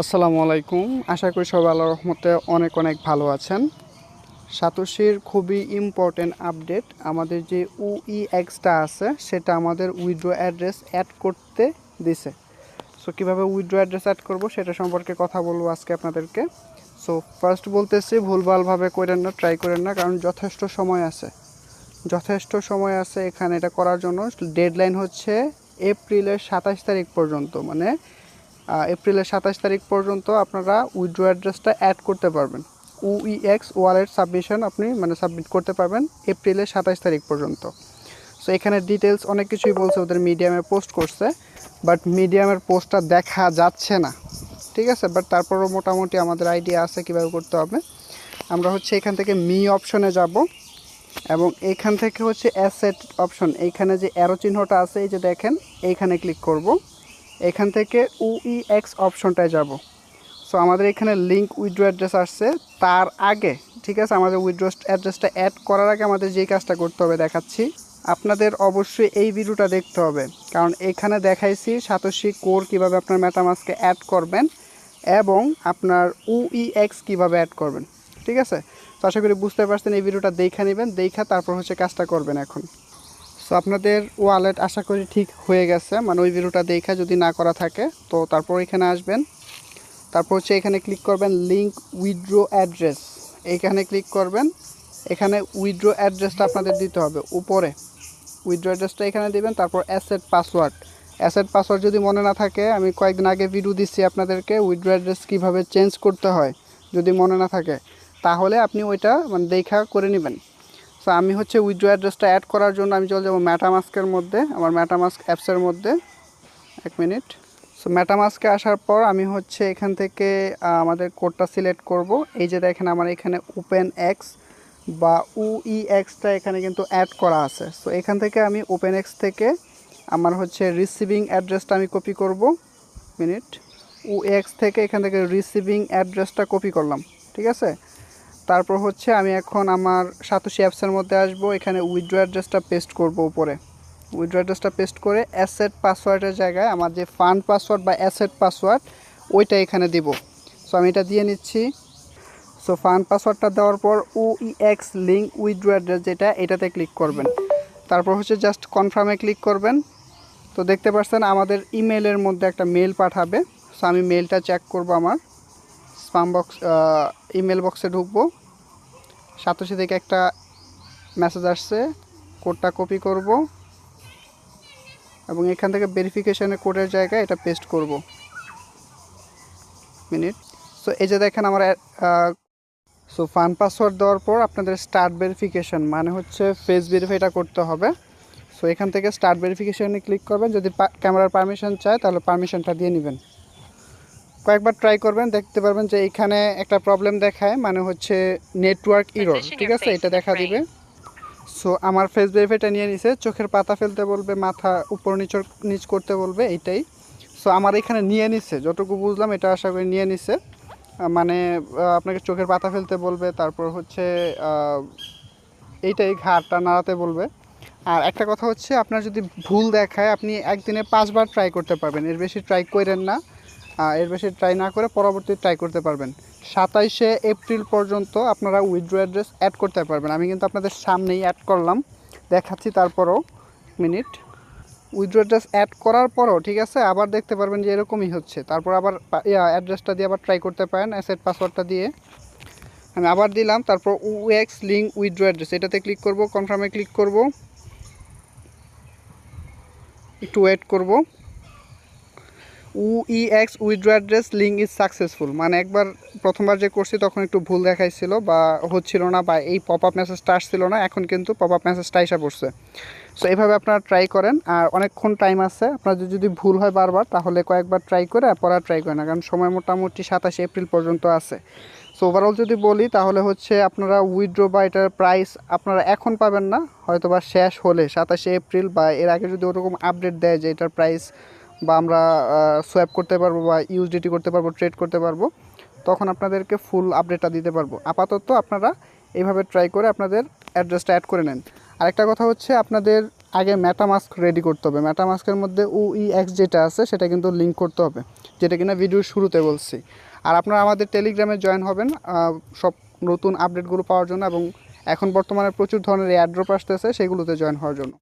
আসসালামু আলাইকুম। আশা করি সবাই আল্লাহ রহমতে অনেক অনেক ভালো আছেন। সাতোশির খুবই ইম্পর্টেন্ট আপডেট আমাদের যে উই এক্সটা আছে, সেটা আমাদের উইড্রো অ্যাড্রেস অ্যাড করতে দিছে। সো কীভাবে উইড্রো অ্যাড্রেস অ্যাড করব, সেটা সম্পর্কে কথা বলব আজকে আপনাদেরকে। সো ফার্স্ট বলতেছি, ভুলভালভাবে করেন না ট্রাই করেন না, কারণ যথেষ্ট সময় আছে। যথেষ্ট সময় আছে এখানে এটা করার জন্য। ডেডলাইন হচ্ছে এপ্রিলের সাতাশ তারিখ পর্যন্ত মানে এপ্রিলের সাতাশ তারিখ পর্যন্ত আপনারা উইড্রো অ্যাড্রেসটা অ্যাড করতে পারবেন। উইএক্স ওয়ালেট সাবমিশন আপনি মানে সাবমিট করতে পারবেন এপ্রিলের সাতাশ তারিখ পর্যন্ত। সো এখানে ডিটেলস অনেক কিছুই বলছে, ওদের মিডিয়ামে পোস্ট করছে বাট মিডিয়ামের পোস্টটা দেখা যাচ্ছে না। ঠিক আছে? বাট তারপরও মোটামুটি আমাদের আইডিয়া আছে কীভাবে করতে হবে। আমরা হচ্ছে এখান থেকে মি অপশনে যাব এবং এইখান থেকে হচ্ছে অ্যাসেট অপশন এইখানে যে অ্যারো চিহ্নটা আছে, এই যে দেখেন, এইখানে ক্লিক করব। এখান থেকে উইএক্স অপশনটায় যাব। সো আমাদের এখানে লিঙ্ক উইড্রো অ্যাড্রেস আসছে। তার আগে, ঠিক আছে? আমাদের উইড্রো অ্যাড্রেসটা অ্যাড করার আগে আমাদের যেই কাজটা করতে হবে, দেখাচ্ছি। আপনাদের অবশ্যই এই ভিডিওটা দেখতে হবে। কারণ এখানে দেখাইছি সাতোশি কোর কীভাবে আপনার মেটামাসকে অ্যাড করবেন এবং আপনার উইএক্স কীভাবে অ্যাড করবেন। ঠিক আছে? তো আশা করি বুঝতে পারছেন, এই ভিডিওটা দেখা নেবেন। দেখা তারপর হচ্ছে কাজটা করবেন এখন। সো আপনাদের ওয়ালেট আশা করি ঠিক হয়ে গেছে। মানে ওই ভিডিওটা দেখা যদি না করা থাকে, তো তারপর এখানে আসবেন। তারপর হচ্ছে এখানে ক্লিক করবেন লিঙ্ক উইথড্রো অ্যাড্রেস এইখানে ক্লিক করবেন। এখানে উইথড্রো অ্যাড্রেসটা আপনাদের দিতে হবে উপরে। উইথড্রো অ্যাড্রেসটা এখানে দেবেন, তারপর অ্যাসেট পাসওয়ার্ড অ্যাসেট পাসওয়ার্ড যদি মনে না থাকে, আমি কয়েকদিন আগে ভিডিও দিচ্ছি আপনাদেরকে উইথড্রো অ্যাড্রেস কীভাবে চেঞ্জ করতে হয় যদি মনে না থাকে। তাহলে আপনি ওইটা মানে দেখা করে নেবেন। সো আমি হচ্ছে উইথড্রো অ্যাড্রেসটা অ্যাড করার জন্য আমি চলে যাব ম্যাটামাস্কের মধ্যে, আমার ম্যাটামাস্ক অ্যাপসের মধ্যে। এক মিনিট সো ম্যাটামাস্কে আসার পর আমি হচ্ছে এখান থেকে আমাদের কোডটা সিলেক্ট করব। এই যে দেখেন আমার এখানে ওপেন এক্স বা উই এক্সটা এখানে কিন্তু অ্যাড করা আছে। সো এখান থেকে আমি ওপেন এক্স থেকে আমার হচ্ছে রিসিভিং অ্যাড্রেসটা আমি কপি করব। মিনিট উ এক্স থেকে এখান থেকে রিসিভিং অ্যাড্রেসটা কপি করলাম। ঠিক আছে? তারপর হচ্ছে আমি এখন আমার সাতোশি অ্যাপসের মধ্যে আসব। এখানে উইথড্রো অ্যাড্রেসটা পেস্ট করব উপরে। উইথড্রো অ্যাড্রেসটা পেস্ট করে অ্যাসেট পাসওয়ার্ডের জায়গায় আমার যে ফান্ড পাসওয়ার্ড বা অ্যাসেট পাসওয়ার্ড ওইটা এখানে দিব। সো আমি এটা দিয়ে নিচ্ছি। সো ফান্ড পাসওয়ার্ডটা দেওয়ার পর উইএক্স লিঙ্ক উইথড্রো অ্যাড্রেস যেটা, এটাতে ক্লিক করবেন। তারপর হচ্ছে জাস্ট কনফার্মে ক্লিক করবেন। তো দেখতে পাচ্ছেন আমাদের ইমেলের মধ্যে একটা মেল পাঠাবে। সো আমি মেলটা চেক করব আমার। স্পাম বক্স ইমেল বক্সে ঢুকবো। সাতোশি থেকে একটা মেসেজ আসছে কোডটা কপি করব এবং এখান থেকে ভেরিফিকেশনের কোডের জায়গায় এটা পেস্ট করব। মিনিট সো এই যে দেখেন আমার সো ফান পাসওয়ার্ড দেওয়ার পর আপনাদের স্টার্ট ভেরিফিকেশান মানে হচ্ছে ফেস ভেরিফাইটা করতে হবে। সো এখান থেকে স্টার্ট ভেরিফিকেশানে ক্লিক করবেন। যদি ক্যামেরার পারমিশন চায় তাহলে পারমিশনটা দিয়ে নেবেন। কয়েকবার ট্রাই করবেন দেখতে পারবেন যে এখানে একটা প্রবলেম দেখায় মানে হচ্ছে নেটওয়ার্ক ইরর ঠিক আছে? এটা দেখা দিবে। সো আমার ফেস ভেরিফাইটা নিয়ে নিছে চোখের পাতা ফেলতে বলবে মাথা উপর নিচ নিচ করতে বলবে এইটাই সো আমার এখানে নিয়ে নিছে যতটুকু বুঝলাম এটা আশা করি নিয়ে নিছে। মানে আপনাকে চোখের পাতা ফেলতে বলবে তারপর হচ্ছে এইটাই ঘাড়টা নাড়াতে বলবে। আর একটা কথা হচ্ছে আপনার যদি ভুল দেখায় আপনি একদিনে পাঁচবার ট্রাই করতে পারবেন এর বেশি ট্রাই করেন না। এর বেশি ট্রাই না করে পরবর্তী ট্রাই করতে পারবেন। সাতাইশে এপ্রিল পর্যন্ত আপনারা উইথড্রো অ্যাড্রেস অ্যাড করতে পারবেন। আমি কিন্তু আপনাদের সামনেই অ্যাড করলাম। দেখাচ্ছি তারপরও মিনিট উইথড্রো অ্যাড্রেস অ্যাড করার পরও, ঠিক আছে? আবার দেখতে পারবেন যে এরকমই হচ্ছে। তারপর আবার অ্যাড্রেসটা দিয়ে আবার ট্রাই করতে পারেন অ্যাসেট পাসওয়ার্ডটা দিয়ে। আমি আবার দিলাম, তারপর উএক্স লিঙ্ক উইথড্রো অ্যাড্রেস এটাতে ক্লিক করব কনফার্মে ক্লিক করব। একটু ওয়েট করব। উইএক্স withdraw address link is successful মানে একবার প্রথমবার যে করছি তখন একটু ভুল দেখাইছিল বা হচ্ছিল না বা এই পপ আপ মেসেজটা আসছিল না, এখন কিন্তু পপ আপ মেসেজটা এসে পড়ছে। সো এইভাবে আপনারা ট্রাই করেন। আর অনেকক্ষণ টাইম আছে। আপনার যদি ভুল হয় বারবার, তাহলে কয়েকবার ট্রাই করে পর আর ট্রাই করেন না। কারণ সময় মোটামুটি সাতাশে এপ্রিল পর্যন্ত আছে। সো ওভারঅল যদি বলি, তাহলে হচ্ছে আপনারা উইথড্রো বা এটার প্রাইস আপনারা এখন পাবেন না। হয়তো বা শেষ হলে সাতাশে এপ্রিল বা এর আগে যদি ওরকম আপডেট দেয় যে এটার প্রাইস বা আমরা সোয়াপ করতে পারব বা ইউজডিটি করতে পারব ট্রেড করতে পারব, তখন আপনাদেরকে ফুল আপডেটটা দিতে পারব। আপাতত আপনারা এইভাবে ট্রাই করে আপনাদের অ্যাড্রেসটা অ্যাড করে নেন। আরেকটা কথা হচ্ছে, আপনাদের আগে ম্যাটামাস্ক রেডি করতে হবে। ম্যাটামাস্কের মধ্যে উই এক্স যেটা আছে, সেটা কিন্তু লিঙ্ক করতে হবে, যেটা কিনা ভিডিওর শুরুতে বলছি। আর আপনারা আমাদের টেলিগ্রামে জয়েন হবেন সব নতুন আপডেটগুলো পাওয়ার জন্য এবং এখন বর্তমানে প্রচুর ধরনের এয়ারড্রপ আসতেছে, সেগুলোতে জয়েন হওয়ার জন্য।